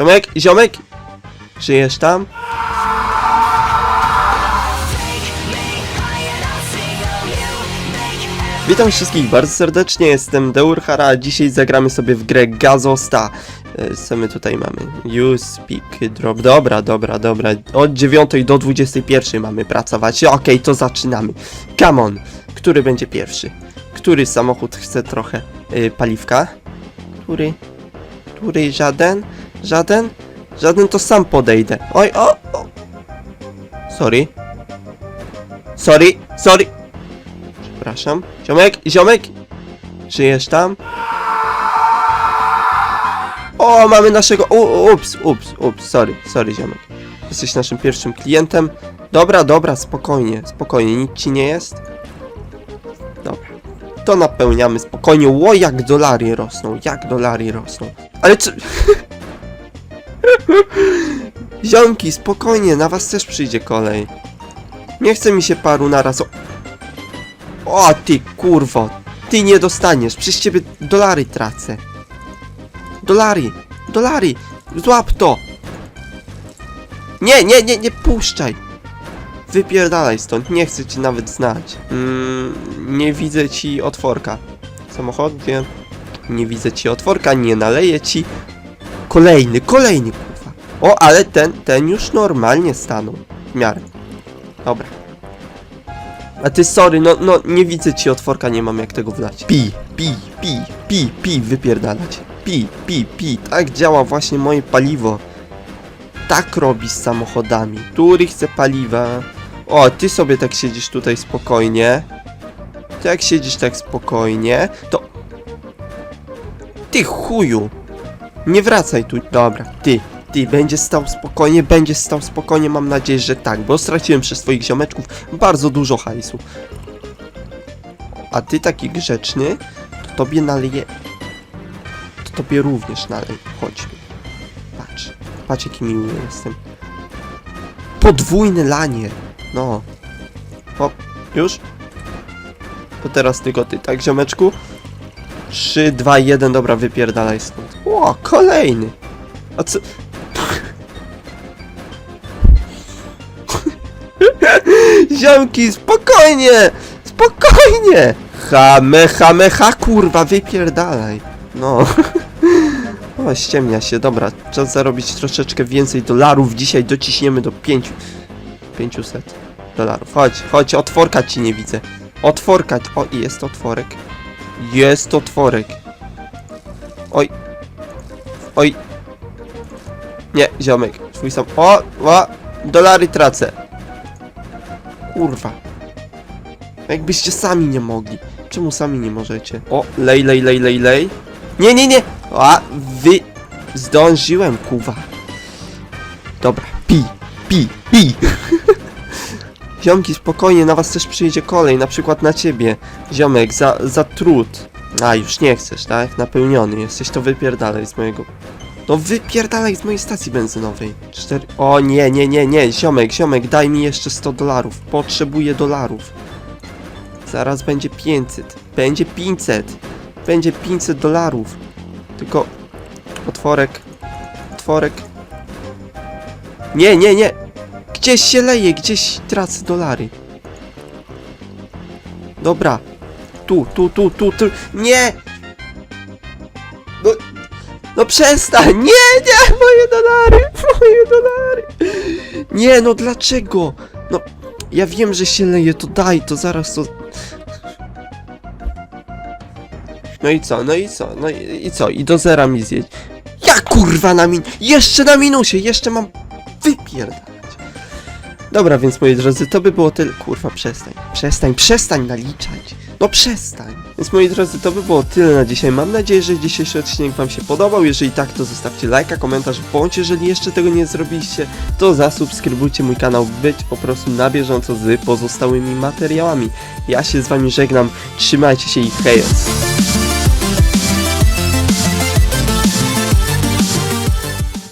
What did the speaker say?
Ziomek, ziomek! Żyjesz tam? Witam wszystkich bardzo serdecznie, jestem Deurhara, dzisiaj zagramy sobie w grę Gazosta. E, Co my tutaj mamy? Use speak drop. Dobra, dobra, dobra. Od 9 do 21 mamy pracować. Okej, to zaczynamy. Come on. Który będzie pierwszy? Który samochód chce trochę y, paliwka? Który? Który? Żaden? Żaden? Żaden to sam podejdę. Oj, o! o. Sorry. Sorry, sorry. Przepraszam. Ziomek, ziomek! Żyjesz tam? O, mamy naszego. U, ups, ups, ups, sorry, sorry, ziomek. Jesteś naszym pierwszym klientem. Dobra, dobra, spokojnie, spokojnie, nic ci nie jest. Dobra. To napełniamy spokojnie. Ło, jak dolary rosną, jak dolary rosną. Ale czy. Ziomki, spokojnie, na was też przyjdzie kolej. Nie chce mi się paru naraz. O, o ty kurwo, ty nie dostaniesz, przez ciebie dolary tracę. Dolary, dolary, złap to. Nie, nie, nie, nie puszczaj. Wypierdalaj stąd, nie chcę cię nawet znać. Mm, nie widzę ci otworka. Samochód, gdzie? Nie widzę ci otworka, nie naleję ci. Kolejny, kolejny kurwa. O, ale ten, ten już normalnie stanął. W miarę. Dobra. A ty sorry, no, no nie widzę ci otworka, nie mam jak tego wlać. Pi, pi, pi, pi, pi, wypierdalać. Pi, pi, pi, tak działa właśnie moje paliwo. Tak robi z samochodami. Który chce paliwa? O, ty sobie tak siedzisz tutaj spokojnie. Ty jak siedzisz tak spokojnie, to... Ty chuju! Nie wracaj tu. Dobra, ty, ty, będzie stał spokojnie, będzie stał spokojnie, mam nadzieję, że tak, bo straciłem przez swoich ziomeczków bardzo dużo hajsu. A ty taki grzeczny, to tobie naleje... To tobie również nalej. Chodź tu. Patrz, patrz jaki miły jestem. Podwójne lanie. No. Hop, już? To teraz tylko ty, tak ziomeczku? 3, 2, 1, dobra, wypierdalaj stąd. O, kolejny. A co... Ziomki, spokojnie! Spokojnie! Hame, hame, ha, kurwa, wypierdalaj. No. O, ściemnia się, dobra, czas zarobić troszeczkę więcej dolarów. Dzisiaj dociśniemy do 5... 500 dolarów. Chodź, chodź, otworka ci nie widzę. Otworka, o, jest otworek. Jest otworek. Oj. Oj. Nie, ziomek, twój sam... O, o, dolary tracę. Kurwa. Jakbyście sami nie mogli. Czemu sami nie możecie? O, lej, lej, lej, lej, lej. Nie, nie, nie. A, wy... Zdążyłem, kuwa. Dobra, pi, pi, pi. Ziomki, spokojnie, na was też przyjdzie kolej, na przykład na ciebie. Ziomek, za, za trud. A, już nie chcesz, tak? Napełniony jesteś, to wypierdalaj z mojego... No wypierdalaj z mojej stacji benzynowej. Cztery... O nie, nie, nie, nie, ziomek, ziomek, daj mi jeszcze 100 dolarów. Potrzebuję dolarów. Zaraz będzie 500. Będzie 500. Będzie 500 dolarów. Tylko... Otworek. Otworek. Nie, nie, nie. Gdzieś się leje, gdzieś tracę dolary. Dobra. Tu, tu, tu, tu, tu. Nie! No, no przestań! Nie, nie! Moje dolary! Moje dolary! Nie, no dlaczego? No, ja wiem, że się leje, to daj, to zaraz to... No i co, no i co, no i, i co, i do zera mi zjedź. Ja kurwa na min... Jeszcze na minusie, jeszcze mam wypierdalać. Dobra, więc moi drodzy, to by było tyle. Kurwa, przestań, przestań, przestań naliczać. No przestań. Więc moi drodzy, to by było tyle na dzisiaj. Mam nadzieję, że dzisiejszy odcinek Wam się podobał. Jeżeli tak, to zostawcie lajka, komentarz, bądź jeżeli jeszcze tego nie zrobiliście, to zasubskrybujcie mój kanał, być po prostu na bieżąco z pozostałymi materiałami. Ja się z Wami żegnam, trzymajcie się i hejos.